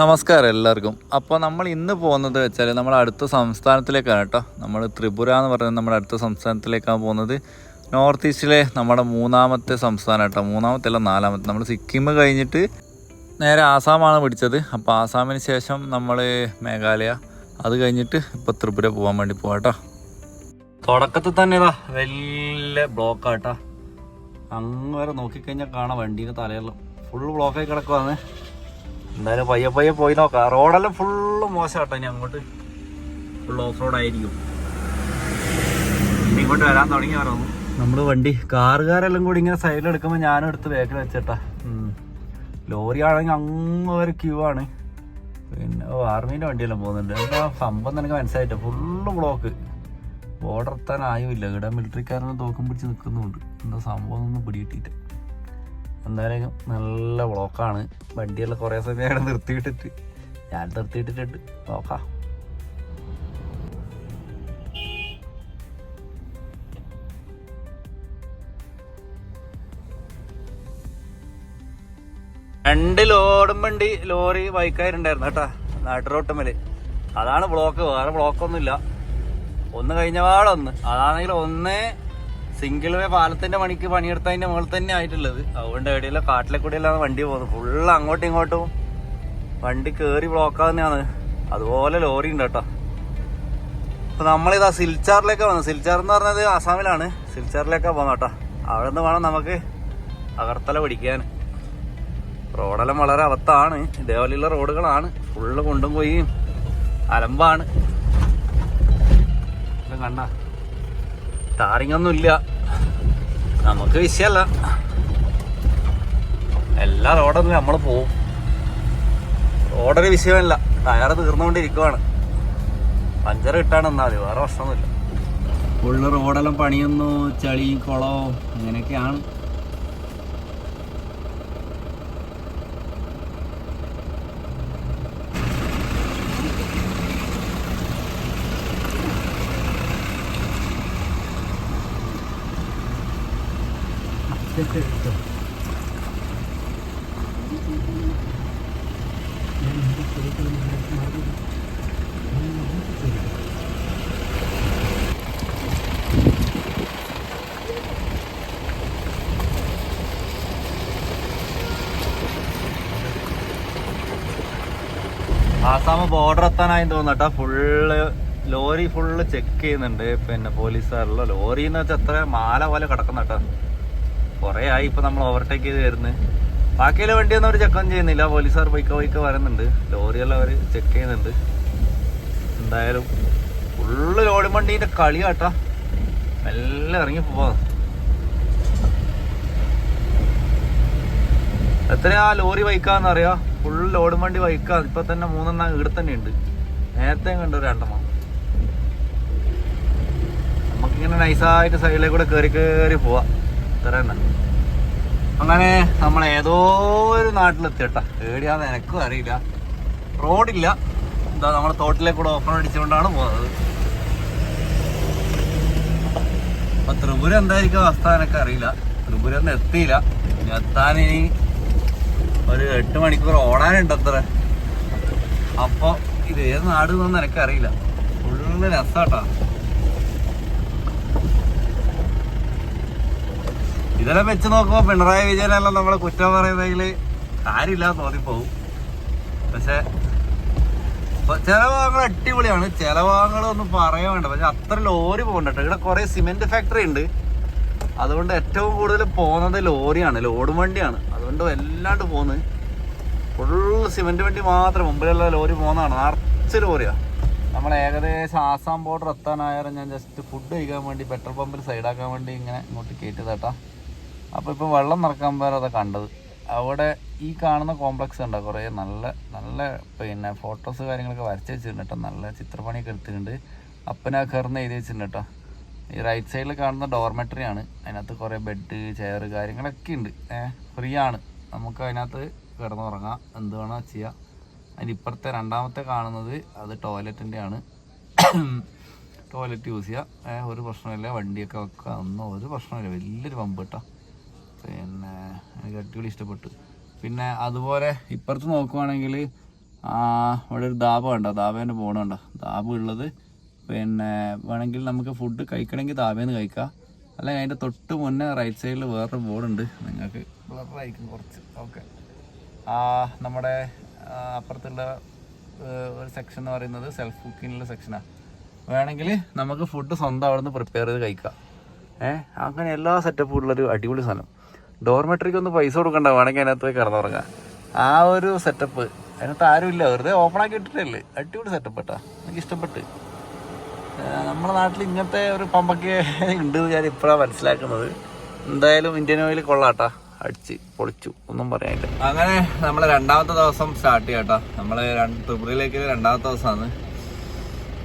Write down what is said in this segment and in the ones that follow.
നമസ്കാരം എല്ലാവർക്കും. അപ്പോൾ നമ്മൾ ഇന്ന് പോകുന്നത് വെച്ചാൽ നമ്മൾ അടുത്ത സംസ്ഥാനത്തിലേക്കാണ് കേട്ടോ. നമ്മൾ ത്രിപുര എന്ന് പറയുന്നത് നമ്മുടെ അടുത്ത സംസ്ഥാനത്തിലേക്കാണ് പോകുന്നത്. നോർത്ത് ഈസ്റ്റിലെ നമ്മുടെ മൂന്നാമത്തെ സംസ്ഥാനം കേട്ടോ. മൂന്നാമത്തെ അല്ല നാലാമത്തെ. നമ്മൾ സിക്കിം കഴിഞ്ഞിട്ട് നേരെ ആസാമാണ് പിടിച്ചത്. അപ്പോൾ ആസാമിന് ശേഷം നമ്മൾ മേഘാലയ. അത് കഴിഞ്ഞിട്ട് ഇപ്പോൾ ത്രിപുര പോകാൻ വേണ്ടി പോകാം കേട്ടോ. തുടക്കത്തിൽ തന്നെ ഇതാ വലിയ ബ്ലോക്കാട്ടാ അങ്ങ് വരെ നോക്കിക്കഴിഞ്ഞാൽ കാണാം വണ്ടീന്റെ തലയെല്ലാം. ഫുൾ ബ്ലോക്കായി കിടക്കുവാന്ന് എന്തായാലും പയ്യെ പയ്യെ പോയി നോക്കാം. റോഡെല്ലാം ഫുള്ള് മോശമാട്ടോ ഇനി അങ്ങോട്ട് ഫുൾ ഓഫ് റോഡ് ആയിരിക്കും. ഇങ്ങോട്ട് വരാൻ തുടങ്ങി പറഞ്ഞു നമ്മൾ വണ്ടി കാറുകാരെല്ലാം കൂടി ഇങ്ങനെ സൈഡിൽ എടുക്കുമ്പോൾ ഞാനും എടുത്ത് ബാക്കിൽ വെച്ചേട്ടാ. ലോറി ആണെങ്കിൽ അങ്ങ് ഒരു ക്യൂ ആണ്. പിന്നെ ഓ ആർമീന്റെ വണ്ടിയെല്ലാം പോകുന്നുണ്ട്. എന്താ സംഭവം നിനക്ക് മനസ്സിലായിട്ട് ഫുള്ള് ബ്ലോക്ക് ബോർഡർ എത്താനായുമില്ല ഇവിടെ മിലിറ്ററിക്കാരനെ തോക്കം പിടിച്ച് നിൽക്കുന്നുണ്ട് എന്താ സംഭവം ഒന്നും പിടികിട്ടിയിട്ട് എന്തായാലും നല്ല ബ്ലോക്കാണ് വണ്ടിയെല്ലാം കുറേ സമയം അവിടെ നിർത്തിയിട്ടിട്ട്. ഞാൻ നിർത്തിയിട്ടിട്ടുണ്ട്. നോക്കാം. രണ്ട് ലോഡും വണ്ടി ലോറി ബൈക്കാരുണ്ടായിരുന്നു കേട്ടാ. നാട്ടുറോട്ടുമ്മൽ അതാണ് ബ്ലോക്ക് വേറെ ബ്ലോക്കൊന്നുമില്ല ഒന്ന് കഴിഞ്ഞ പാടൊന്ന് അതാണെങ്കിൽ ഒന്ന് സിംഗിൾ വേ പാലത്തിന്റെ പണിക്ക് പണിയെടുത്തതിന്റെ മുകളിൽ തന്നെ ആയിട്ടുള്ളത്. അതുകൊണ്ട് എവിടെയല്ല കാട്ടിലെ കൂടെയല്ലാണ് വണ്ടി പോകുന്നത് ഫുള്ള് അങ്ങോട്ടും ഇങ്ങോട്ടും വണ്ടി കേറി തന്നെയാണ് അതുപോലെ ലോറി ഉണ്ട് കേട്ടോ. അപ്പൊ നമ്മളിതാ സിൽച്ചാറിലേക്ക് വന്നു. സിൽച്ചാർ എന്ന് പറഞ്ഞത് ആസാമിലാണ്. സിൽച്ചാറിലേക്കാ പോകുന്നത് കേട്ടോ. അവിടെ നിന്ന് വേണം നമുക്ക് അകർത്തല പിടിക്കാൻ. റോഡെല്ലാം വളരെ അവത്താണ് ഇതേപോലെയുള്ള റോഡുകളാണ്. ഫുള്ള് കൊണ്ടും പോയി അലമ്പാണ്. എല്ലാം കണ്ട? ടാറിങ് ഒന്നും ഇല്ല. നമുക്ക് വിഷയമല്ല എല്ലാ റോഡൊന്നും നമ്മൾ പോവും. റോഡൊരു വിഷയമല്ല. ടയർ തീർന്നുകൊണ്ടിരിക്കുവാണ്. പഞ്ചർ കിട്ടാണ് എന്നാൽ മതി വേറെ പ്രശ്നമൊന്നുമില്ല. ഫുള്ള് റോഡെല്ലാം പണിയുന്നു ചളിയും കുളവും അങ്ങനെയൊക്കെയാണ് ആസാമ് ബോർഡർ എത്താനായി തോന്നട്ടോ ഫുള്ള് ലോറി ഫുള്ള് ചെക്ക് ചെയ്യുന്നുണ്ട്. പിന്നെ പോലീസുകാരുള്ള ലോറി എന്ന് വെച്ചാൽ എത്ര മാല പോലെ കിടക്കുന്ന കേട്ടോ. കുറേ ആയി ഇപ്പൊ നമ്മൾ ഓവർടേക്ക് ചെയ്ത് വരുന്നത് ബാക്കിയുള്ള വണ്ടിയൊന്നും അവർ ചെക്കൊന്നും ചെയ്യുന്നില്ല. പോലീസുകാർ ബൈക്ക് ബൈക്ക് വരുന്നുണ്ട് ലോറിയെല്ലാം അവർ ചെക്ക് ചെയ്യുന്നുണ്ട്. എന്തായാലും ഫുള്ള് ലോഡ് വണ്ടീന്റെ കേട്ടാ. മെല്ലെ ഇറങ്ങി പോവാ. എത്രയാ ലോറി ബൈക്കാന്ന് അറിയാ ഫുൾ ലോഡ് വണ്ടി ബൈക്കാ ഇപ്പൊ തന്നെ മൂന്നെണ്ണം ഇവിടെ തന്നെ ഉണ്ട് നേരത്തെ കണ്ടു രണ്ടെണ്ണം. നമുക്കിങ്ങനെ നൈസായിട്ട് സൈഡിലേക്ക് കൂടെ കയറി കയറി പോവാ. ഇത്ര തന്നെ അങ്ങനെ നമ്മൾ ഏതോ ഒരു നാട്ടിലെത്തിയട്ട. ഏടിയാന്ന് എനക്കും അറിയില്ല. റോഡില്ല. എന്താ നമ്മുടെ തോട്ടിലേക്ക് കൂടെ ഓപ്പൺ അടിച്ചുകൊണ്ടാണ് പോകുന്നത് അപ്പൊ ത്രിപുര എന്തായിരിക്കും അവസ്ഥ എനക്ക് അറിയില്ല. ത്രിപുര ഒന്നും എത്തിയില്ല എത്താൻ ഇനി ഒരു എട്ട് മണിക്കൂർ ഓടാനുണ്ട് അത്ര അപ്പൊ ഇത് ഏത് നാട് എന്നൊന്നും എനിക്കറിയില്ല ഫുള്ള് രസാട്ടാ. ഇതെല്ലാം വെച്ച് നോക്കുമ്പോ പിണറായി വിജയനെല്ലാം നമ്മളെ കുറ്റം പറയുന്നതിൽ കാര്യമില്ല തോന്നിപ്പോവും. പക്ഷെ ചില ഭാഗങ്ങൾ അടിപൊളിയാണ്. ചില ഭാഗങ്ങളൊന്നും പറയാൻ വേണ്ട. പക്ഷെ അത്ര ലോറി പോകണ്ടോ ഇവിടെ കുറെ സിമെന്റ് ഫാക്ടറി ഉണ്ട്. അതുകൊണ്ട് ഏറ്റവും കൂടുതൽ പോകുന്നത് ലോറിയാണ് ലോഡ് വണ്ടിയാണ്. അതുകൊണ്ട് വല്ലാണ്ട് പോകുന്നത് ഫുള്ള് സിമെന്റ് വണ്ടി മാത്രം മുമ്പിലുള്ള ലോറി പോകുന്നതാണ്. നിറച്ച് ലോറിയാ. നമ്മൾ ഏകദേശം ആസാം ബോർഡർ എത്താനായാലും ഞാൻ ജസ്റ്റ് ഫുഡ് കഴിക്കാൻ വേണ്ടി പെട്രോൾ പമ്പിൽ സൈഡാക്കാൻ വേണ്ടി ഇങ്ങനെ ഇങ്ങോട്ട് കയറ്റിയതാട്ടാ അപ്പോൾ ഇപ്പോൾ വെള്ളം നിറക്കാൻ പോലെ അതാ കണ്ടത്. അവിടെ ഈ കാണുന്ന കോംപ്ലക്സ് ഉണ്ട് കുറേ നല്ല നല്ല പിന്നെ ഫോട്ടോസ് കാര്യങ്ങളൊക്കെ വരച്ച് വെച്ചിട്ടുണ്ട് കേട്ടോ നല്ല ചിത്രപ്പണിയൊക്കെ എടുത്തിട്ടുണ്ട്. അപ്പനാ കയറുന്ന എഴുതി വെച്ചിട്ടുണ്ട് കേട്ടോ ഈ റൈറ്റ് സൈഡിൽ കാണുന്ന ഡോർമെട്രി ആണ്. അതിനകത്ത് കുറേ ബെഡ് ചെയർ കാര്യങ്ങളൊക്കെ ഉണ്ട്. ഏഹ് ഫ്രീ ആണ്. നമുക്ക് അതിനകത്ത് കിടന്നുറങ്ങാം. എന്ത് വേണോ ചെയ്യാം. അതിന്റെ ഇപ്പുറത്തെ രണ്ടാമത്തെ കാണുന്നത് അത് ടോയ്ലറ്റിന്റെ ആണ് ടോയ്ലറ്റ് യൂസ് ചെയ്യാം. ഒരു പ്രശ്നമില്ല വണ്ടിയൊക്കെ വെക്കുക ഒന്നും ഒരു പ്രശ്നമില്ല വലിയൊരു പമ്പ് കേട്ടോ പിന്നെ എനിക്ക് അടിപൊളി ഇഷ്ടപ്പെട്ടു. പിന്നെ അതുപോലെ ഇപ്പുറത്ത് നോക്കുവാണെങ്കിൽ ആ ഇവിടെ ഒരു ദാബ കണ്ടോ? ദാബേന്റെ ബോർഡ് കണ്ടോ? ദാബ ഉള്ളത്. പിന്നെ വേണമെങ്കിൽ നമുക്ക് ഫുഡ് കഴിക്കണമെങ്കിൽ ദാബേന്ന് കഴിക്കാം. അല്ലെങ്കിൽ അതിന്റെ തൊട്ട് മുന്നേ റൈറ്റ് സൈഡിൽ വേറൊരു ബോർഡുണ്ട് നിങ്ങൾക്ക് ബ്ലറായിരിക്കും കുറച്ച്. ഓക്കെ നമ്മുടെ അപ്പുറത്തുള്ള ഒരു സെക്ഷൻ എന്ന് പറയുന്നത് സെൽഫ് കുക്കിങ്ങിലുള്ള സെക്ഷനാണ് വേണമെങ്കിൽ നമുക്ക് ഫുഡ് സ്വന്തം അവിടെ നിന്ന് പ്രിപ്പയർ ചെയ്ത് കഴിക്കാം. ഏഹ് അങ്ങനെ എല്ലാ സെറ്റപ്പും ഉള്ളൊരു അടിപൊളി സ്ഥലം. ഡോർമെട്രിക്ക് ഒന്ന് പൈസ കൊടുക്കണ്ട വേണമെങ്കിൽ അതിനകത്ത് പോയി കിടന്നുറങ്ങാം. ആ ഒരു സെറ്റപ്പ് അതിനകത്ത് ആരുമില്ല വെറുതെ ഓപ്പൺ ആക്കി ഇട്ടിട്ടല്ലേ? അടിപൊളി സെറ്റപ്പ് കേട്ടോ എനിക്ക് ഇഷ്ടപ്പെട്ട്. നമ്മുടെ നാട്ടിൽ ഇങ്ങനത്തെ ഒരു പമ്പൊക്കെ ഉണ്ട് ഞാൻ ഇപ്പോഴാണ് മനസ്സിലാക്കുന്നത്. എന്തായാലും ഇന്ത്യൻ ഓയിൽ കൊള്ളാട്ടാ. അടിച്ച് പൊളിച്ചു ഒന്നും പറയാനില്ല. അങ്ങനെ നമ്മൾ രണ്ടാമത്തെ ദിവസം സ്റ്റാർട്ട് ചെയ്യാട്ടാ നമ്മൾ ത്രിപുരയിലേക്ക് രണ്ടാമത്തെ ദിവസമാണ്.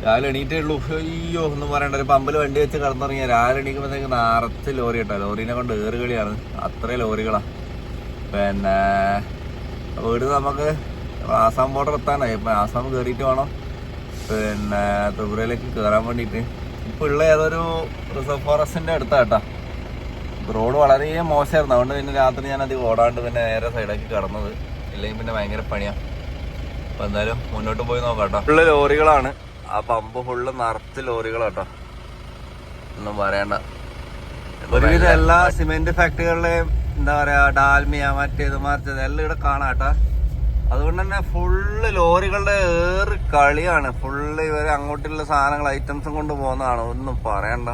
രാവിലെ എണീറ്റേ ഉള്ളൂ. അയ്യോ ഒന്നും പറയണ്ട. ഒരു പമ്പിൽ വണ്ടി വെച്ച് കടന്നിറങ്ങിയ. രാവിലെ എണീക്കുമ്പോഴത്തേക്ക് നിറച്ച് ലോറി കേട്ടോ ലോറീനെ കൊണ്ട് ഏറുകളിയാണ് അത്രയും ലോറികളാ. പിന്നെ വീട് നമുക്ക് ആസാം ബോർഡർ എത്താനായി. ഇപ്പം ആസാം കയറിയിട്ട് വേണം. പിന്നെ ത്രിപുരയിലേക്ക് കയറാൻ വേണ്ടിയിട്ട്. ഇപ്പൊ ഉള്ള ഏതൊരു റിസർവ് ഫോറസ്റ്റിന്റെ അടുത്താട്ടാ റോഡ് വളരെ മോശമായിരുന്നു അതുകൊണ്ട് പിന്നെ രാത്രി ഞാൻ അധികം ഓടാണ്ട് പിന്നെ നേരെ സൈഡാക്കി കടന്നത്. ഇല്ലെങ്കിൽ പിന്നെ ഭയങ്കര പണിയാണ് അപ്പം എന്തായാലും മുന്നോട്ട് പോയി നോക്കാം കേട്ടോ. ഉള്ള ലോറികളാണ്. ആ പമ്പ് ഫുള്ള് നിറച്ച് ലോറികളാട്ടോ ഒന്നും പറയണ്ട. ഒരുവിധം എല്ലാ സിമെന്റ് ഫാക്ടറികളിലെയും എന്താ പറയാ ഡാൽമിയ മറ്റേത് മറിച്ചത് എല്ലാം ഇവിടെ കാണാം കേട്ടാ. അതുകൊണ്ട് തന്നെ ഫുള്ള് ലോറികളുടെ ഏറ് കളിയാണ്. ഫുള്ള് ഇവർ അങ്ങോട്ടുള്ള സാധനങ്ങൾ ഐറ്റംസും കൊണ്ട് പോകുന്നതാണ്. ഒന്നും പറയണ്ട.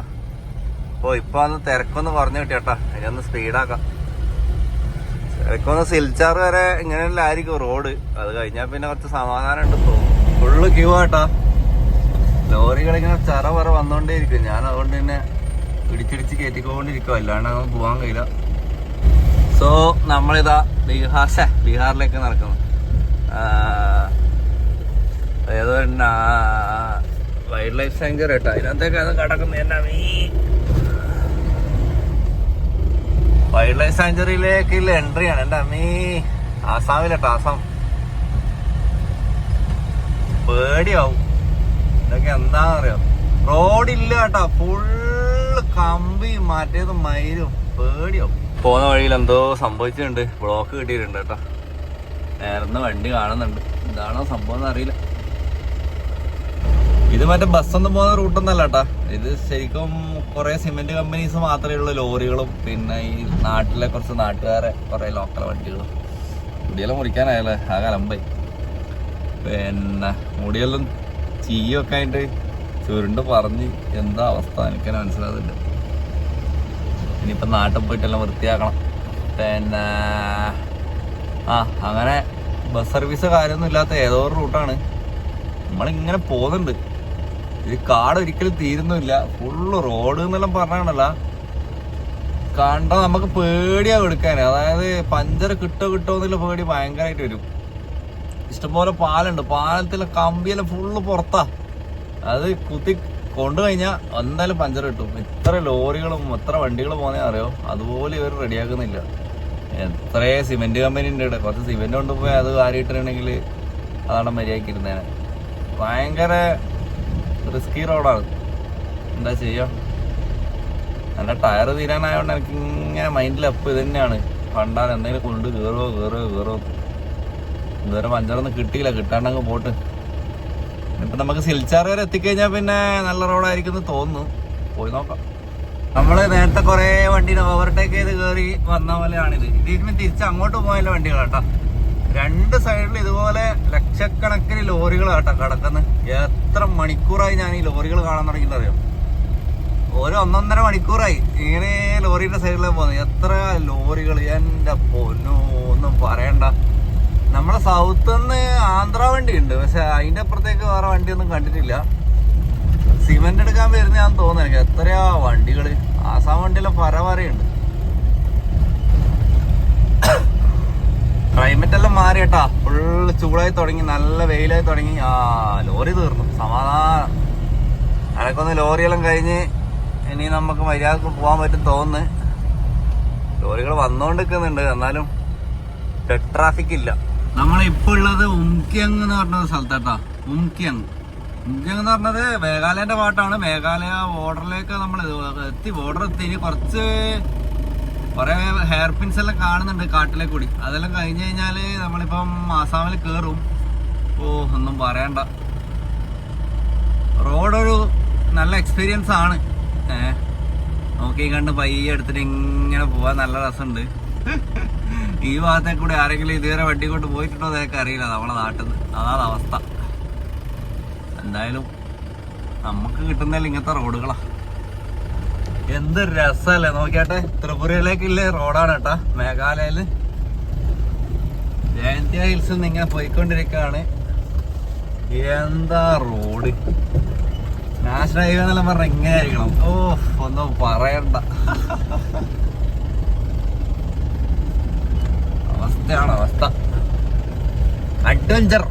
ഓ ഇപ്പൊ അന്ന് തിരക്കൊന്ന് പറഞ്ഞു കിട്ടിയട്ടാ. ഇനി ഒന്ന് സ്പീഡാക്കാം തിരക്കൊന്ന് സിൽച്ചാർ വരെ ഇങ്ങനെയല്ലായിരിക്കും റോഡ് അത് കഴിഞ്ഞാൽ പിന്നെ കുറച്ച് സമാധാനം ഉണ്ട് തോന്നും ഫുള്ള് ക്യൂ ആട്ടാ. ലോറികൾ ഇങ്ങനെ ചറ പറ വന്നോണ്ടേയിരിക്കും. ഞാൻ അതുകൊണ്ട് തന്നെ ഇടിച്ചിടിച്ച് കയറ്റിക്കൊണ്ടിരിക്കും അല്ലാണ്ട് അങ്ങ് പോകാൻ കഴിയില്ല. സോ നമ്മളിതാ ബീഹാർ ഷേ ബീഹാറിലേക്ക് നടക്കുന്നു. ഏതോ വൈൽഡ് ലൈഫ് സാങ്ച്വറി കേട്ടോ. അതിനകത്തേക്ക് അത് കടക്കുന്നു. എന്നാ വൈൽഡ് ലൈഫ് സാങ്ച്വറിയിലേക്കുള്ള എൻട്രി ആണ്. എന്റെ അമ്മീ ആസാമിലെട്ടോ ആസാം പേടിയാവും. ഇതൊക്കെ എന്താണെന്നറിയോ റോഡില്ല കേട്ടോ ഫുള്ള് കമ്പി മറ്റേത് മയിലും പേടിയാവും. പോകുന്ന വഴിയിൽ എന്തോ സംഭവിച്ചിട്ടുണ്ട്. ബ്ലോക്ക് കിട്ടിയിട്ടുണ്ട് കേട്ടോ. നേർന്ന് വണ്ടി കാണുന്നുണ്ട്. എന്താണോ സംഭവം എന്ന് അറിയില്ല. ഇത് മറ്റേ ബസ്സൊന്നും പോകുന്ന റൂട്ടൊന്നല്ല കേട്ടാ. ഇത് ശരിക്കും കുറെ സിമെന്റ് കമ്പനീസ് മാത്രമേ ഉള്ളൂ. ലോറികളും പിന്നെ ഈ നാട്ടിലെ കുറച്ച് നാട്ടുകാരെ കുറെ ലോക്കൽ വണ്ടികളും. മുടിയെല്ലാം മുറിക്കാനായല്ലേ? ആ കലമ്പായി. പിന്നെ മുടിയെല്ലാം ചീയൊക്കെ ആയിട്ട് ചുരുണ്ട് പറഞ്ഞ് എന്താ അവസ്ഥ? എനിക്ക് മനസ്സിലാകുന്നുണ്ട് ഇനിയിപ്പം നാട്ടിൽ പോയിട്ടെല്ലാം വൃത്തിയാക്കണം. പിന്നെ ആ അങ്ങനെ ബസ് സർവീസ് കാര്യമൊന്നും ഇല്ലാത്ത ഏതോ ഒരു റൂട്ടാണ് നമ്മളിങ്ങനെ പോകുന്നുണ്ട്. ഈ കാട് ഒരിക്കലും തീരുന്നില്ല ഫുള്ള് റോഡ് എന്നെല്ലാം പറഞ്ഞാണല്ല. കണ്ട നമുക്ക് പേടിയാവും എടുക്കാൻ അതായത് പഞ്ചർ കിട്ടോ കിട്ടോ എന്നുള്ള പേടി ഭയങ്കരമായിട്ട് വരും. ഇഷ്ടംപോലെ പാലുണ്ട്. പാലത്തിലെ കമ്പിയെല്ലാം ഫുള്ള് പുറത്താ. അത് കുത്തി കൊണ്ടു കഴിഞ്ഞാൽ എന്തായാലും പഞ്ചർ കിട്ടും. എത്ര ലോറികളും എത്ര വണ്ടികളും പോകുന്നേ അറിയോ? അതുപോലെ ഇവർ റെഡിയാക്കുന്നില്ല എത്ര സിമെന്റ് കമ്പനി ഉണ്ട് ഇവിടെ. കുറച്ച് സിമെന്റ് കൊണ്ടുപോയി അത് വാരിയിട്ടുണ്ടെങ്കിൽ അതാണ് മര്യാദക്കിരുന്നേനെ ഭയങ്കര റിസ്കി റോഡാണ് എന്താ ചെയ്യുക എന്റെ ടയർ തീരാനായതുകൊണ്ട് എനിക്ക് ഇങ്ങനെ മൈൻഡിൽ അപ്പ് ഇത് തന്നെയാണ് പണ്ടാൻ എന്തെങ്കിലും കൊണ്ട് കയറുമോ കയറുമോ കയറുമോ ഇതുവരെ പഞ്ചറൊന്നും കിട്ടിയില്ല. കിട്ടാണ്ടങ്ങ് പോട്ട്. ഇപ്പൊ നമുക്ക് സിൽച്ചാർ വരെ എത്തിക്കഴിഞ്ഞാൽ പിന്നെ നല്ല റോഡായിരിക്കും എന്ന് തോന്നുന്നു. പോയി നോക്കാം. നമ്മൾ നേരത്തെ കുറേ വണ്ടീനെ ഓവർടേക്ക് ചെയ്ത് കയറി വന്ന പോലെയാണിത്. ഇതിന് തിരിച്ച് അങ്ങോട്ട് പോകാനുള്ള വണ്ടികളാട്ടോ. രണ്ട് സൈഡിൽ ഇതുപോലെ ലക്ഷക്കണക്കിന് ലോറികൾ കേട്ടോ കിടക്കുന്നത് എത്ര മണിക്കൂറായി ഞാൻ ഈ ലോറികൾ കാണാൻ തുടങ്ങിയിട്ടറിയാം ഒരു ഒന്നൊന്നര മണിക്കൂറായി. ഇങ്ങനെ ലോറിയുടെ സൈഡിലേക്ക് പോകുന്നത് എത്ര ലോറികൾ എന്റെ പൊന്നു ഒന്നും പറയണ്ട. നമ്മളെ സൗത്ത് നിന്ന് ആന്ധ്ര വണ്ടി ഉണ്ട് പക്ഷെ അതിന്റെ അപ്പുറത്തേക്ക് വേറെ വണ്ടിയൊന്നും കണ്ടിട്ടില്ല. സിമെന്റ് എടുക്കാൻ വരുന്ന ഞാൻ തോന്നുന്നു എനിക്ക്. എത്രയാ വണ്ടികൾ ആസാം വണ്ടിയിലെ പര പരയുണ്ട് ക്ലൈമറ്റ് എല്ലാം മാറി കേട്ടാ. ഫുള്ള് ചൂടായി തുടങ്ങി നല്ല വെയിലായി തുടങ്ങി. ആ ലോറി തീർന്നു. സമാധാനം. അനക്കൊന്ന് ലോറിയെല്ലാം കഴിഞ്ഞ് ഇനി നമുക്ക് മര്യാദയ്ക്ക് പോകാൻ പറ്റും തോന്നുന്നു. ലോറികൾ വന്നുകൊണ്ടിരിക്കുന്നുണ്ട് എന്നാലും ട്രാഫിക് ഇല്ല നമ്മളിപ്പോ ഉള്ളത് ഉംക്യങ് എന്ന് പറഞ്ഞ സ്ഥലത്താട്ടാ. ഉംക്യങ്. ഉംക്യങ് എന്ന് പറഞ്ഞത് മേഘാലയന്റെ പാട്ടാണ് മേഘാലയ ബോർഡറിലേക്ക് നമ്മൾ എത്തി ബോർഡർ എത്തി. ഇനി കുറച്ച് കുറെ ഹെയർ പിൻസ് എല്ലാം കാണുന്നുണ്ട് കാട്ടിലെ കൂടി. അതെല്ലാം കഴിഞ്ഞ് കഴിഞ്ഞാൽ നമ്മളിപ്പം ആസാമിൽ കേറും. ഓ ഒന്നും പറയണ്ട. റോഡൊരു നല്ല എക്സ്പീരിയൻസ് ആണ്. ഏഹ് നോക്കി കണ്ട് പയ്യെ എടുത്തിട്ട് ഇങ്ങനെ പോവാൻ നല്ല രസമുണ്ട്. ഈ ഭാഗത്തെ കൂടെ ആരെങ്കിലും ഇതുവരെ വണ്ടി കൊണ്ട് പോയിട്ടുണ്ടോ എന്നൊക്കെ അറിയില്ല. നമ്മളെ നാട്ടിൽ നിന്ന്. അതാണ് അവസ്ഥ. എന്തായാലും നമുക്ക് കിട്ടുന്നതിൽ ഇങ്ങനത്തെ റോഡുകളാ. എന്ത് രസല്ലേ നോക്കിയാട്ടെ. ത്രിപുരയിലേക്കുള്ള റോഡാണ് കേട്ടാ മേഘാലയയിൽ. ജയന്തിയ ഹിൽസിൽ നിന്ന് ഇങ്ങനെ പോയിക്കൊണ്ടിരിക്കുകയാണ്. എന്താ റോഡ്? നാഷണൽ ഹൈവേ എന്നെല്ലാം പറഞ്ഞ ഇങ്ങനെ ആയിരിക്കണം. ഓ ഒന്നും പറയണ്ട. അവസ്ഥയാണ് അവസ്ഥ അഡ്വഞ്ചർ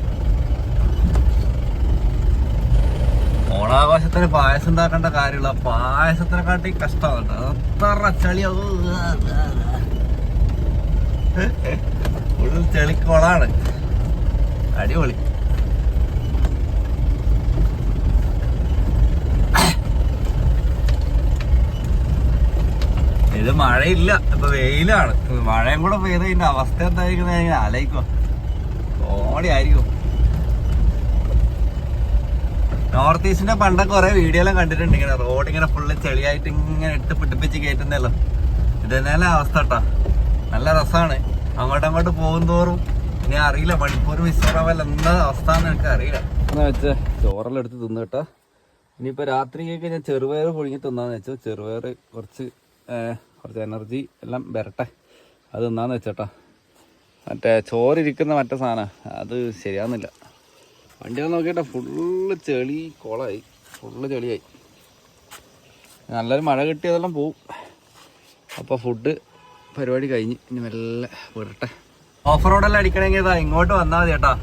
ഓണാഘോഷത്തിന് പായസം ഉണ്ടാക്കേണ്ട കാര്യമില്ല പായസത്തിനെ കാട്ടി കഷ്ടമാണ് അത്ര ചളി ഫുൾ ചെളിക്കോളാണ് അടിപൊളി ഇത് മഴയില്ല. ഇപ്പൊ വെയിലാണ്. മഴയും കൂടെ പെയ്ത അവസ്ഥ എന്തായിരിക്കും ഞാൻ ആലോചിക്കും കോമഡി ആയിരിക്കും. നോർത്ത് ഈസ്റ്റിന്റെ പണ്ടൊക്കെ കുറെ വീഡിയോ എല്ലാം കണ്ടിട്ടുണ്ട്. ഇങ്ങനെ റോഡ് ഇങ്ങനെ ഫുള്ള് ചെളിയായിട്ട് ഇങ്ങനെ ഇട്ട് പിടിപ്പിച്ച് കയറ്റുന്നല്ലോ ഇത് തന്നെയല്ലേ അവസ്ഥ കേട്ടാ നല്ല രസമാണ് അങ്ങോട്ടും അങ്ങോട്ട് പോകും തോറും. ഇനി അറിയില്ല. മണിപ്പൂർ മിസോറാമല്ല എന്താ അവസ്ഥ എനിക്ക് അറിയില്ല. എന്നാ വെച്ച ചോറെല്ലാം എടുത്ത് തിന്നു കേട്ടാ. ഇനിയിപ്പോ രാത്രിക്കൊക്കെ ഞാൻ ചെറുപയർ പുഴുങ്ങി തിന്നാന്ന് വെച്ചു. ചെറുപയർ കുറച്ച് കുറച്ച് എനർജി എല്ലാം വരട്ടെ. അത് തിന്നാന്ന് വെച്ചേട്ടാ. മറ്റേ ചോറിരിക്കുന്ന മറ്റേ സാധനം അത് ശരിയാവുന്നില്ല. വണ്ടി വണ്ടികൾ നോക്കിയിട്ട് ഫുള്ള് ചെളി കുളമായി ഫുള്ള് ചെളിയായി. നല്ലൊരു മഴ കിട്ടിയതെല്ലാം പോവും. അപ്പോൾ ഫുഡ് പരിപാടി കഴിഞ്ഞ് ഇനി മെല്ലെ വിടട്ടെ. ഓഫ് റോഡെല്ലാം അടിക്കണമെങ്കിൽ ഇതാ ഇങ്ങോട്ട് വന്നാൽ മതി ചേട്ടാ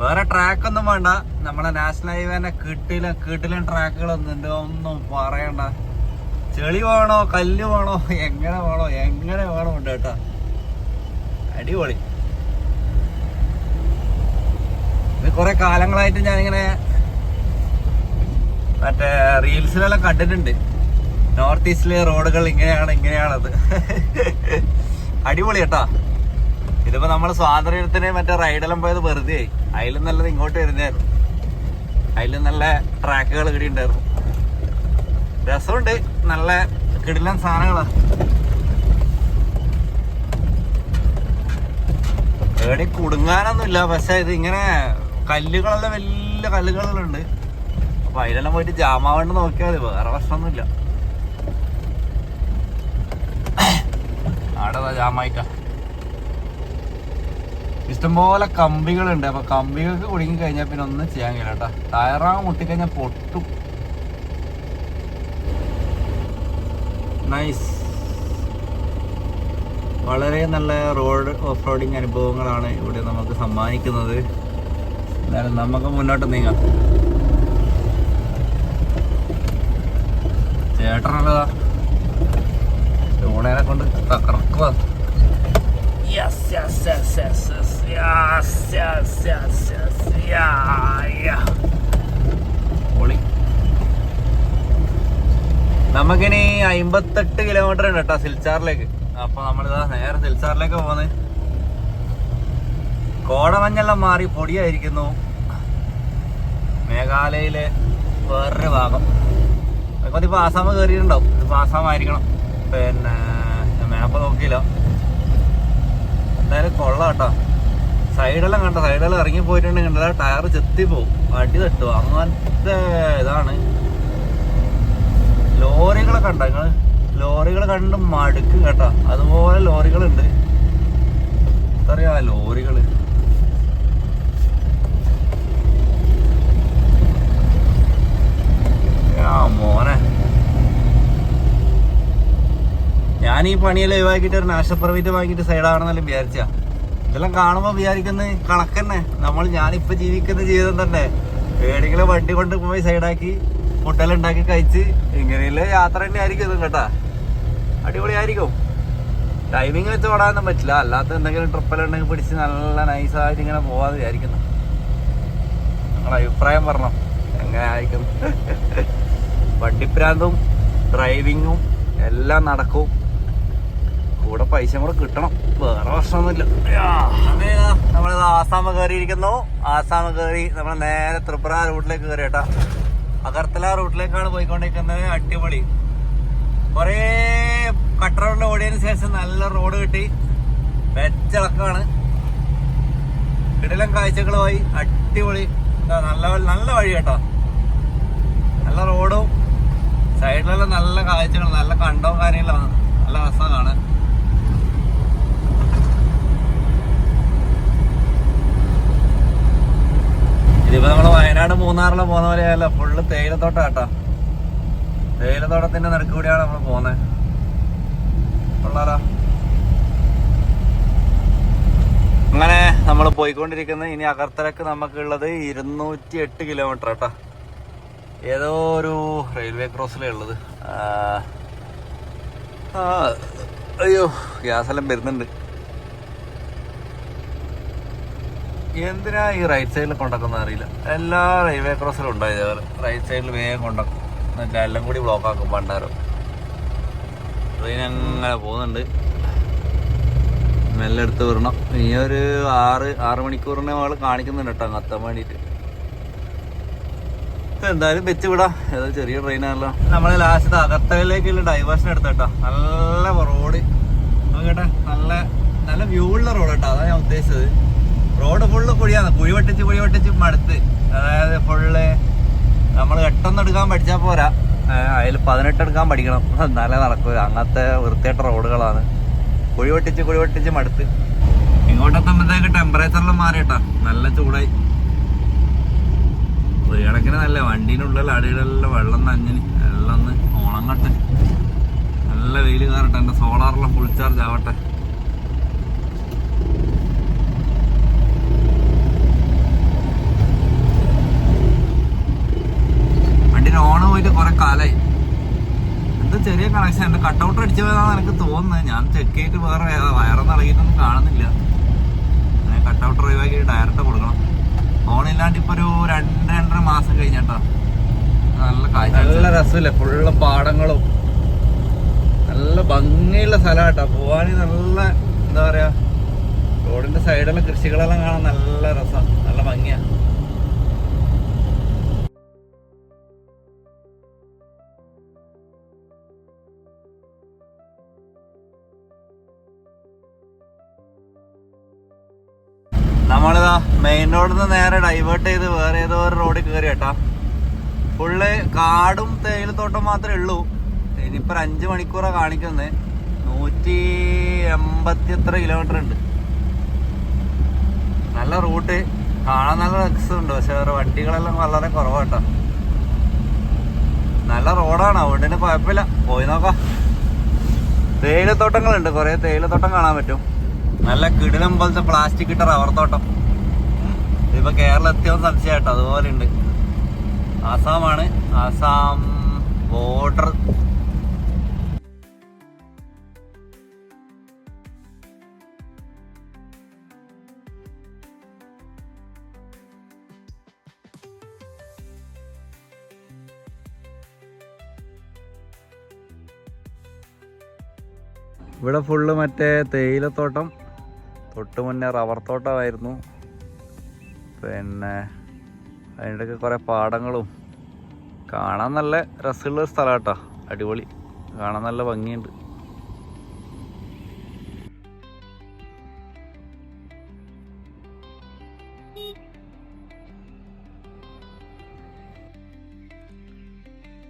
വേറെ ട്രാക്കൊന്നും വേണ്ട. നമ്മളെ നാഷണൽ ഹൈവേനെ കിട്ടിലും കിട്ടിലും ട്രാക്കുകളൊന്നും ഉണ്ട് ഒന്നും പറയണ്ട. ചെളി വേണോ കല്ല് വേണോ എങ്ങനെ വേണോ എങ്ങനെ വേണോ ഉണ്ട് കേട്ടാ. അടിപൊളി. ഇത് കുറെ കാലങ്ങളായിട്ട് ഞാനിങ്ങനെ മറ്റേ റീൽസിലെല്ലാം കണ്ടിട്ടുണ്ട്. നോർത്ത് ഈസ്റ്റിലെ റോഡുകൾ ഇങ്ങനെയാണ് ഇങ്ങനെയാണത്. അടിപൊളി കേട്ടാ. ഇതിപ്പോ നമ്മൾ സ്വാതന്ത്ര്യത്തിന് മറ്റേ റൈഡെല്ലാം പോയത് വെറുതെ അതിലും നല്ലത് ഇങ്ങോട്ട് വരുന്നതായിരുന്നു. അതിലും നല്ല ട്രാക്കുകൾ ഇവിടെ ഉണ്ടായിരുന്നു രസമുണ്ട്. നല്ല കിടിലൻ സാധനങ്ങളാ. എവിടെ കുടുങ്ങാനൊന്നുമില്ല. പക്ഷെ ഇത് ഇങ്ങനെ കല്ലുകളെല്ലാം വലിയ കല്ലുകളെല്ലാം ഉണ്ട് അപ്പൊ അതിലെല്ലാം പോയിട്ട് ജാമാവേണ്ട നോക്കിയാൽ മതി. വേറെ പ്രശ്നമൊന്നുമില്ല. അവിടെ ജാമായിക്ക ഇഷ്ടംപോലെ കമ്പികളുണ്ട്. അപ്പൊ കമ്പികൾക്ക് കുടുങ്ങി കഴിഞ്ഞാൽ പിന്നെ ഒന്നും ചെയ്യാൻ കഴിയില്ല കേട്ടോ. ടയറാ മുട്ടിക്കഴിഞ്ഞാൽ പൊട്ടും. നൈസ് വളരെ നല്ല റോഡ് ഓഫ് റോഡിങ് അനുഭവങ്ങളാണ് ഇവിടെ നമുക്ക് സമ്മാനിക്കുന്നത്. എന്നാലും നമുക്ക് മുന്നോട്ട് നീങ്ങാം. ചേട്ടനല്ലതാ. ഊണേനെ കൊണ്ട് തകർക്കുക Yes, yes, yes, yes, yes, yes, yes, yes, yes yeah, നമുക്കിനി അമ്പത്തെട്ട് കിലോമീറ്റർ ഉണ്ട് കേട്ടോ സിൽച്ചാറിലേക്ക്. അപ്പൊ നമ്മളിതാ നേരെ സിൽച്ചാറിലേക്ക് പോകുന്നത് കോടമഞ്ഞെല്ലാം മാറി പൊടിയായിരിക്കുന്നു. മേഘാലയയിലെ വേറൊരു ഭാഗം. ഇപ്പൊ ഇതിപ്പോ ആസാം കയറിയിട്ടുണ്ടാവും ഇതിപ്പോ ആസാം ആയിരിക്കണം പിന്നെ മാപ്പ് നോക്കിയില്ല. എന്തായാലും കൊള്ളാം കേട്ടോ. സൈഡെല്ലാം കണ്ട? സൈഡെല്ലാം ഇറങ്ങി പോയിട്ടുണ്ടെങ്കിൽ ടയർ ചെത്തി പോകും അടി തട്ടും. അങ്ങനത്തെ ഇതാണ്. ലോറികളെ കണ്ട? നിങ്ങൾ ലോറികൾ കണ്ട് മടുക്ക് കേട്ടോ. അതുപോലെ ലോറികളുണ്ട്. എത്രയാ ലോറികൾ മോനെ. ഞാൻ ഈ പണിയെല്ലാം ഒഴിവാക്കിട്ട് ഒരു നാഷണൽ പെർമിറ്റ് വാങ്ങിയിട്ട് സൈഡാണെന്നല്ലേ വിചാരിച്ച. ഇതെല്ലാം കാണുമ്പോ വിചാരിക്കുന്നത് കണക്കന്നെ. നമ്മൾ ഞാനിപ്പോ ജീവിക്കുന്ന ജീവിതം തന്നെ. ഏടെങ്കിലും വണ്ടി കൊണ്ട് പോയി സൈഡാക്കി ഫുഡെല്ലാം ഉണ്ടാക്കി കഴിച്ച് ഇങ്ങനെയുള്ള യാത്ര തന്നെ ആയിരിക്കും ഇതും കേട്ടാ. അടിപൊളിയായിരിക്കും. ടൈമിങ് വെച്ച് ഓടാനൊന്നും പറ്റില്ല. അല്ലാത്ത എന്തെങ്കിലും ട്രിപ്പെല്ലാം ഉണ്ടെങ്കിൽ പിടിച്ച് നല്ല നൈസായിട്ട് ഇങ്ങനെ പോവാതെ വിചാരിക്കുന്നു. നിങ്ങളെ അഭിപ്രായം പറഞ്ഞോ? എങ്ങനെ ആയിരിക്കും വണ്ടിപ്രാന്തും ഡ്രൈവിങ്ങും എല്ലാം നടക്കും. കൂടെ പൈസ കൂടെ കിട്ടണം. വേറെ പ്രശ്നമൊന്നുമില്ല. നമ്മളിത് ആസാമ കയറിയിരിക്കുന്നു. ആസാമ കയറി നമ്മൾ നേരെ ത്രിപുര റൂട്ടിലേക്ക് കയറി അഗർത്തല റൂട്ടിലേക്കാണ് പോയിക്കൊണ്ടിരിക്കുന്നത് അടിപൊളി. കുറേ കട്ടറോഡിൽ ഓടിയതിനു ശേഷം നല്ല റോഡ് കിട്ടി. വെച്ചിളക്കാണ്. കിടിലം കാഴ്ചകളുമായി അടിപൊളി. നല്ല നല്ല വഴി കേട്ടോ. നല്ല റോഡും സൈഡിലെല്ലാം നല്ല കാഴ്ചകൾ നല്ല കണ്ടവും കാര്യങ്ങളാണ് നല്ല രസമാണ് ഇതിപ്പോ നമ്മൾ വയനാട് മൂന്നാറിലെ പോകുന്ന പോലെയല്ല ഫുള്ള് തേയിലത്തോട്ടം കേട്ടോ തേയിലത്തോട്ടത്തിന്റെ നിരക്ക് കൂടിയാണ് നമ്മൾ പോകുന്നത് അങ്ങനെ നമ്മൾ പോയിക്കൊണ്ടിരിക്കുന്നത് ഇനി അകർത്തലക്ക് നമുക്കുള്ളത് ഇരുന്നൂറ്റി എട്ട് കിലോമീറ്റർ കേട്ടോ ഏതോ ഒരു റെയിൽവേ ക്രോസിലേ ഉള്ളത്. അയ്യോ ഗ്യാസ് എല്ലാം വരുന്നുണ്ട്. എന്തിനാ ഈ റൈറ്റ് സൈഡിൽ കൊണ്ടാക്കുന്ന അറിയില്ല. എല്ലാ റെയിൽവേ ക്രോസിലും ഉണ്ടായി ഇതേപോലെ. റൈറ്റ് സൈഡിൽ വേഗം കൊണ്ടാക്കും എന്നിട്ട് എല്ലാം കൂടി ബ്ലോക്ക് ആക്കും പണ്ടാരം. ട്രെയിൻ അങ്ങനെ പോകുന്നുണ്ട്. മെല്ലെ എടുത്ത് വരണം ഇനി ഒരു ആറ് ആറ് മണിക്കൂറിനെ മകൾ കാണിക്കുന്നുണ്ട് കേട്ടോ അങ്ങ് എത്താൻ വേണ്ടിയിട്ട് എന്തായാലും വെച്ച് വിടാം. ഏതോ ചെറിയ ട്രെയിനാണല്ലോ നമ്മൾ ലാസ്റ്റ് അകത്തയിലേക്കുള്ള ഡൈവേർഷൻ എടുത്തേട്ടോ നല്ല റോഡ് നോക്കട്ടെ നല്ല നല്ല വ്യൂ ഉള്ള റോഡ് കേട്ടോ. അതാണ് ഞാൻ ഉദ്ദേശിച്ചത്. റോഡ് ഫുള്ള് കുഴിയാണ്. കുഴി വെട്ടിച്ച് കുഴി വെട്ടിച്ച് മടുത്ത്. അതായത് ഫുള്ള് നമ്മൾ എട്ടൊന്നും എടുക്കാൻ പഠിച്ചാൽ പോരാ. അതിൽ പതിനെട്ട് എടുക്കാൻ പഠിക്കണം. എന്നാലേ നടക്കൂല. അങ്ങനത്തെ വൃത്തിയായിട്ട റോഡുകളാണ്. കുഴി വെട്ടിച്ച് കുഴി വെട്ടിച്ച് മടുത്ത് ഇങ്ങോട്ടെത്തുമ്പോഴത്തേക്ക് ടെമ്പറേച്ചറിലും മാറിയിട്ടാ. നല്ല ചൂടായി. ഒരു കണക്കിന് നല്ല വണ്ടീനുള്ളിൽ അടിയിലെല്ലാം വെള്ളം നഞ്ഞിന് എല്ലാം ഒന്ന് ഉണങ്ങട്ടെ നല്ല വെയിൽ കയറട്ടെ എന്റെ സോളാറെല്ലാം ഫുൾ ചാർജ് ആവട്ടെ. വണ്ടിന് ഓണം പോയിട്ട് കുറെ കാലായി. എന്ത് ചെറിയ കണക്ഷൻ ഉണ്ട്. കട്ടൗട്ട് അടിച്ചു പോയതാണെന്ന് എനിക്ക് തോന്നുന്നത് ഞാൻ ചെക്ക് ചെയ്തിട്ട് വേറെ വയറൊന്നും ഇളകിയിട്ടൊന്നും കാണുന്നില്ല. കട്ടൗട്ട് ഒഴിവാക്കി ഡയറക്റ്റ് കൊടുക്കണം. ഫോണില്ലാണ്ട് ഇപ്പൊ ഒരു രണ്ട് രണ്ടര മാസം കഴിഞ്ഞാട്ടോ. നല്ല കാഴ്ച നല്ല രസമില്ലേ? ഫുള്ള് പാടങ്ങളും. നല്ല ഭംഗിയുള്ള സ്ഥലമാട്ടോ പോവാന് നല്ല എന്താ പറയാ റോഡിന്റെ സൈഡിലെ കൃഷികളെല്ലാം കാണാൻ നല്ല രസം. നല്ല ഭംഗിയാ. മെയിൻ റോഡിൽ നിന്ന് നേരെ ഡൈവേർട്ട് ചെയ്ത് വേറെ ഏതോ ഒരു റോഡിൽ കയറി കേട്ടാ. ഫുള്ള് കാടും തേയിലത്തോട്ടം മാത്രമേ ഉള്ളൂ. ഇനിയിപ്പോൾ ഒരു അഞ്ച് മണിക്കൂറാണ് കാണിക്കുന്നത് നൂറ്റി എൺപത്തി എത്ര കിലോമീറ്റർ ഉണ്ട്. നല്ല റൂട്ട് കാണാൻ നല്ല രസമുണ്ട്. പക്ഷെ വേറെ വണ്ടികളെല്ലാം വളരെ കുറവാട്ടോ നല്ല റോഡാണ് അതുകൊണ്ട് തന്നെ കുഴപ്പമില്ല. പോയി നോക്കാം. തേയിലത്തോട്ടങ്ങളുണ്ട്. കുറേ തേയിലത്തോട്ടം കാണാൻ പറ്റും. നല്ല കിടിലം പോലത്തെ പ്ലാസ്റ്റിക് ഇട്ട റബ്ബർ തോട്ടം. ഇതിപ്പോ കേരളം എത്തിയെന്ന് സംശയം കേട്ടോ അതുപോലെ ഉണ്ട് ആസാമാണ് ആസാം ബോർഡർ. ഇവിടെ ഫുള്ള് മറ്റേ തേയിലത്തോട്ടം തൊട്ട് മുന്നേ റബ്ബർ തോട്ടമായിരുന്നു. പിന്നെ അതിന്റെയൊക്കെ കുറേ പാടങ്ങളും. കാണാൻ നല്ല രസമുള്ള സ്ഥലം കേട്ടോ അടിപൊളി. കാണാൻ നല്ല ഭംഗിയുണ്ട്.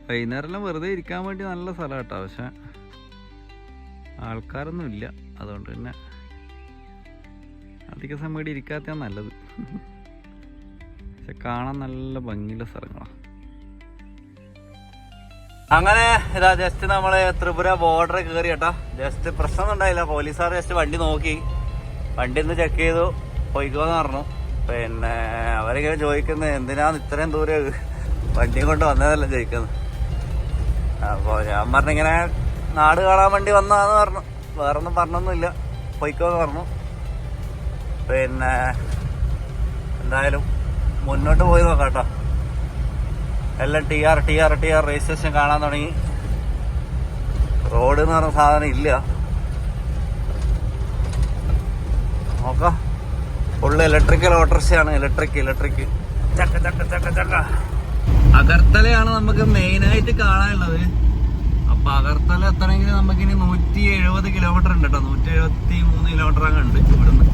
വൈകുന്നേരമെല്ലാം വെറുതെ ഇരിക്കാൻ വേണ്ടി നല്ല സ്ഥലം കേട്ടോ പക്ഷെ ആൾക്കാരൊന്നും ഇല്ല അതുകൊണ്ട് തന്നെ അധിക സമയം ഇരിക്കാത്ത നല്ലത്. പക്ഷെ കാണാൻ നല്ല ഭംഗിയുള്ള സ്ഥലങ്ങളാണ് അങ്ങനെ ഇതാ ജസ്റ്റ് നമ്മൾ ത്രിപുര ബോർഡർ കയറി കേട്ടോ. ജസ്റ്റ് പ്രശ്നമൊന്നും ഉണ്ടായില്ല. പോലീസുകാർ ജസ്റ്റ് വണ്ടി നോക്കി. വണ്ടി ഒന്ന് ചെക്ക് ചെയ്തു. പോയിക്കോന്ന് പറഞ്ഞു. പിന്നെ അവരിങ്ങനെ ചോദിക്കുന്നത് എന്തിനാന്ന് ഇത്രയും ദൂരം വണ്ടിയും കൊണ്ട് വന്നതല്ല ചോദിക്കുന്നത് അപ്പോൾ ഞാൻ പറഞ്ഞിങ്ങനെ നാട് കാണാൻ വേണ്ടി വന്നതാന്ന് പറഞ്ഞു. വേറെ വേറൊന്നും പറഞ്ഞൊന്നുമില്ല. പൊയ്ക്കോന്ന് പറഞ്ഞു. പിന്നെ എന്തായാലും മുന്നോട്ട് പോയി നോക്കാം കേട്ടോ. എല്ലാം T R T R T R registration കാണാൻ തുടങ്ങി. റോഡ് എന്ന് പറഞ്ഞ സാധനം ഇല്ല. നോക്കാം. ഫുള്ള് ഇലക്ട്രിക്കൽ ഓട്ടോറിക്ഷയാണ് ഇലക്ട്രിക് ഇലക്ട്രിക് ചക്ക ചക്ക ചക്ക ചക്ക. അഗർത്തലയാണ് നമുക്ക് മെയിൻ ആയിട്ട് കാണാനുള്ളത്. അപ്പൊ അഗർത്തല എത്തണമെങ്കിൽ നമുക്ക് ഇനി നൂറ്റി എഴുപത് കിലോമീറ്റർ ഉണ്ട് കേട്ടോ. നൂറ്റി എഴുപത്തി മൂന്ന് കിലോമീറ്റർ അങ്ങ് ഉണ്ട് ഇവിടുന്ന്.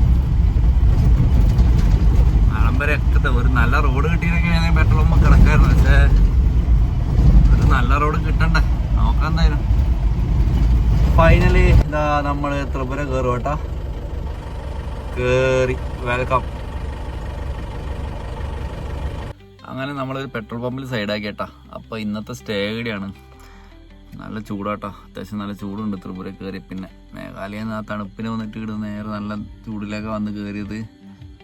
ഒക്കെ ഒരു നല്ല റോഡ് കിട്ടിയില്ലെങ്കിൽ ഞാൻ പമ്പ് കിടക്കായിരുന്നു. പക്ഷേ ഒരു നല്ല റോഡ് കിട്ടണ്ടേ? നോക്കാം എന്തായാലും. ഫൈനലി ഇതാ നമ്മൾ ത്രിപുര കയറും കേട്ടോ. കയറി വെൽക്കം അങ്ങനെ നമ്മളൊരു പെട്രോൾ പമ്പിൽ സൈഡാക്കി കേട്ടാ. അപ്പോൾ ഇന്നത്തെ സ്റ്റേ കൂടിയാണ്. നല്ല ചൂടാട്ടോ. അത്യാവശ്യം നല്ല ചൂടുണ്ട് ത്രിപുര കയറി പിന്നെ മേഘാലയ തണുപ്പിന് വന്നിട്ട് ഇവിടെ നേരെ നല്ല ചൂടിലൊക്കെ വന്ന് കയറിയത്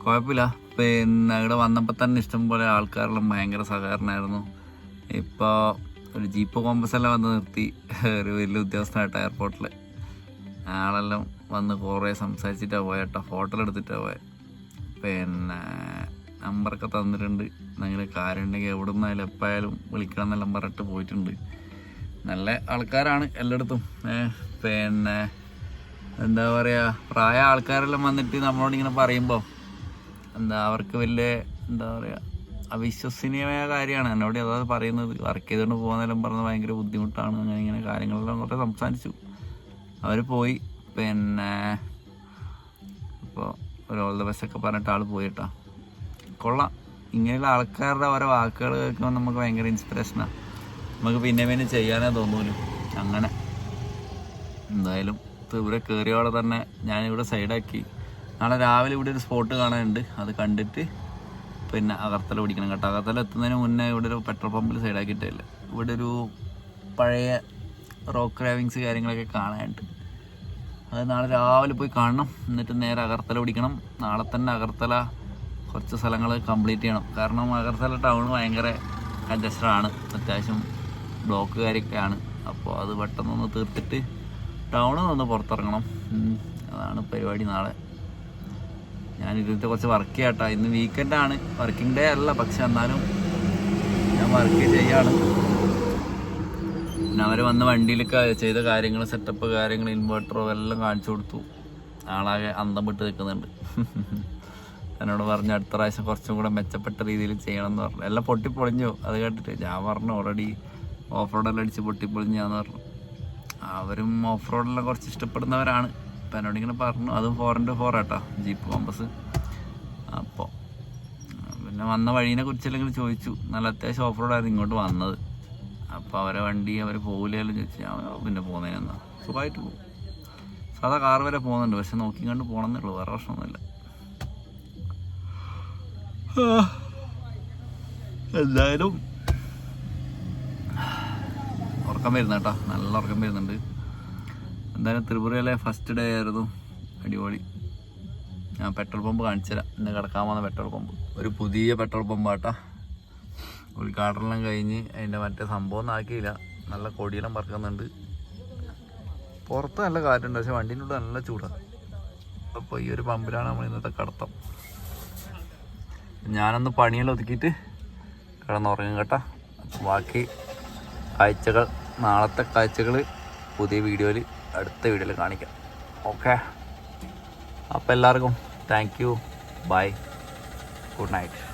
കുഴപ്പമില്ല. പിന്നെ ഇവിടെ വന്നപ്പോൾ തന്നെ ഇഷ്ടംപോലെ ആൾക്കാരെല്ലാം ഭയങ്കര സഹകരണമായിരുന്നു ഇപ്പോൾ ഒരു ജീപ്പ് കോമ്പസ് എല്ലാം വന്ന് നിർത്തി. ഒരു വലിയ ഉദ്യോഗസ്ഥനായിട്ട് എയർപോർട്ടിൽ ആളെല്ലാം വന്ന് കുറേ സംസാരിച്ചിട്ടാണ് പോയ കേട്ടോ. ഫോട്ടോ എടുത്തിട്ടാണ് പോയത് പിന്നെ നമ്പറൊക്കെ തന്നിട്ടുണ്ട്. എന്തെങ്കിലും കാര്യം ഉണ്ടെങ്കിൽ എവിടെ നിന്നായാലും എപ്പോഴായാലും വിളിക്കണം എന്നെല്ലാം പറഞ്ഞിട്ട് പോയിട്ടുണ്ട്. നല്ല ആൾക്കാരാണ് എല്ലായിടത്തും. പിന്നെ എന്താ പറയുക പ്രായ ആൾക്കാരെല്ലാം വന്നിട്ട് നമ്മളോട് ഇങ്ങനെ പറയുമ്പോൾ എന്താ അവർക്ക് വലിയ എന്താ പറയുക അവിശ്വസനീയമായ കാര്യമാണ്. എന്നോട് അതാ പറയുന്നത്? വർക്ക് ചെയ്തുകൊണ്ട് പോകുന്നതെല്ലാം പറഞ്ഞ് ഭയങ്കര ബുദ്ധിമുട്ടാണ്. അങ്ങനെ ഇങ്ങനെ കാര്യങ്ങളെല്ലാം കുറേ സംസാരിച്ചു. അവർ പോയി. പിന്നെ ഇപ്പോൾ ഒരു ഓൾ ദ ബെസ്റ്റ് ഒക്കെ പറഞ്ഞിട്ട് ആൾ പോയിട്ടാ. കൊള്ളാം. ഇങ്ങനെയുള്ള ആൾക്കാരുടെ ഓരോ വാക്കുകൾ കേൾക്കുമ്പോൾ നമുക്ക് ഭയങ്കര ഇൻസ്പിറേഷനാണ് നമുക്ക് പിന്നെ പിന്നെ ചെയ്യാനേ തോന്നൂലു. അങ്ങനെ. എന്തായാലും ഇവിടെ കയറിയോടെ തന്നെ ഞാനിവിടെ സൈഡാക്കി നാളെ രാവിലെ ഇവിടെ ഒരു സ്പോട്ട് കാണാനുണ്ട്. അത് കണ്ടിട്ട് പിന്നെ അകർത്തല പിടിക്കണം കേട്ടോ. അകർത്തല എത്തുന്നതിന് മുന്നേ ഇവിടെ ഒരു പെട്രോൾ പമ്പിൽ സൈഡാക്കിയിട്ടില്ല ഇവിടെ ഒരു പഴയ റോക്ക് ക്രാവിങ്സ് കാര്യങ്ങളൊക്കെ കാണാനുണ്ട്. അത് നാളെ രാവിലെ പോയി കാണണം. എന്നിട്ട് നേരെ അകർത്തല പിടിക്കണം. നാളെ തന്നെ അകർത്തല കുറച്ച് സ്ഥലങ്ങൾ കംപ്ലീറ്റ് ചെയ്യണം. കാരണം അകർത്തല ടൗൺ ഭയങ്കര അഡ്ജസ്റ്റഡ് ആണ്. അത്യാവശ്യം ബ്ലോക്ക് കാര്യമൊക്കെയാണ് അപ്പോൾ അത് പെട്ടെന്നൊന്ന് തീർത്തിട്ട് ടൗണിൽ നിന്ന് പുറത്തിറങ്ങണം. അതാണ് പരിപാടി നാളെ. ഞാൻ ഇതിലത്തെ കുറച്ച് വർക്ക് ചെയ്യാട്ടോ. ഇന്ന് വീക്കെൻഡ് ആണ്. വർക്കിംഗ് ഡേ അല്ല പക്ഷെ എന്നാലും ഞാൻ വർക്ക് ചെയ്യാണ്. പിന്നെ അവർ വന്ന് വണ്ടിയിൽ ചെയ്ത കാര്യങ്ങൾ സെറ്റപ്പ് കാര്യങ്ങൾ ഇൻവേർട്ടറോ എല്ലാം കാണിച്ചു കൊടുത്തു. ആളാകെ അന്തം വിട്ട് നിൽക്കുന്നുണ്ട്. എന്നോട് പറഞ്ഞു അടുത്ത പ്രാവശ്യം കുറച്ചും കൂടെ മെച്ചപ്പെട്ട രീതിയിൽ ചെയ്യണം എന്ന് പറഞ്ഞു. എല്ലാം പൊട്ടിപ്പൊളിഞ്ഞു. അത് കേട്ടിട്ട് ഞാൻ പറഞ്ഞു ഓൾറെഡി ഓഫ് റോഡെല്ലാം അടിച്ച് പൊട്ടിപ്പൊളിഞ്ഞാന്ന് പറഞ്ഞു. അവരും ഓഫ് റോഡെല്ലാം കുറച്ച് ഇഷ്ടപ്പെടുന്നവരാണ്. അപ്പം എന്നോട് ഇങ്ങനെ പറഞ്ഞു. അത് four into four auto Jeep Compass അപ്പോൾ പിന്നെ വന്ന വഴീനെ കുറിച്ചെല്ലാം ചോദിച്ചു. നല്ല അത്യാവശ്യം ഓഫ് റോഡായിരുന്നു ഇങ്ങോട്ട് വന്നത്. അപ്പോൾ അവരെ വണ്ടി അവർ പോകില്ലെല്ലാം ചോദിച്ചു. ഞാൻ പിന്നെ പോകുന്നതിനെന്നാ സുഖമായിട്ട് പോകും സാധാ കാർ വരെ പോകുന്നുണ്ട്. പക്ഷെ നോക്കി കണ്ട് പോകണമെന്നേ ഉള്ളൂ. വേറെ പ്രശ്നമൊന്നുമില്ല. എന്തായാലും ഉറക്കം വരുന്ന കേട്ടോ. നല്ല ഉറക്കം വരുന്നുണ്ട്. എന്തായാലും ത്രിപുരയിലെ ഫസ്റ്റ് ഡേ ആയിരുന്നു. അടിപൊളി. ഞാൻ പെട്രോൾ പമ്പ് കാണിച്ചുതരാം. ഇന്ന് കിടക്കാൻ വന്ന പെട്രോൾ പമ്പ് ഒരു പുതിയ പെട്രോൾ പമ്പാട്ടാ ഉദ്ഘാടനം കഴിഞ്ഞ് അതിന്റെ മറ്റേ സംഭവം ആക്കിയില്ല. നല്ല കൊടിയെല്ലാം പറക്കുന്നുണ്ട്. പുറത്ത് നല്ല കാറ്റുണ്ട്. പക്ഷെ വണ്ടീന്റെ നല്ല ചൂടാണ് അപ്പോൾ ഈ ഒരു പമ്പിലാണ് നമ്മൾ ഇന്നത്തെ കടത്തം. ഞാനൊന്ന് പണിയെല്ലാം ഒതുക്കിയിട്ട് കിടന്നുറങ്ങും കേട്ടോ. ബാക്കി കാഴ്ചകൾ നാളത്തെ കാഴ്ചകൾ പുതിയ വീഡിയോയിൽ അടുത്ത വീഡിയോയിൽ കാണിക്കാം. ഓക്കെ അപ്പോൾ എല്ലാവർക്കും thank you bye good night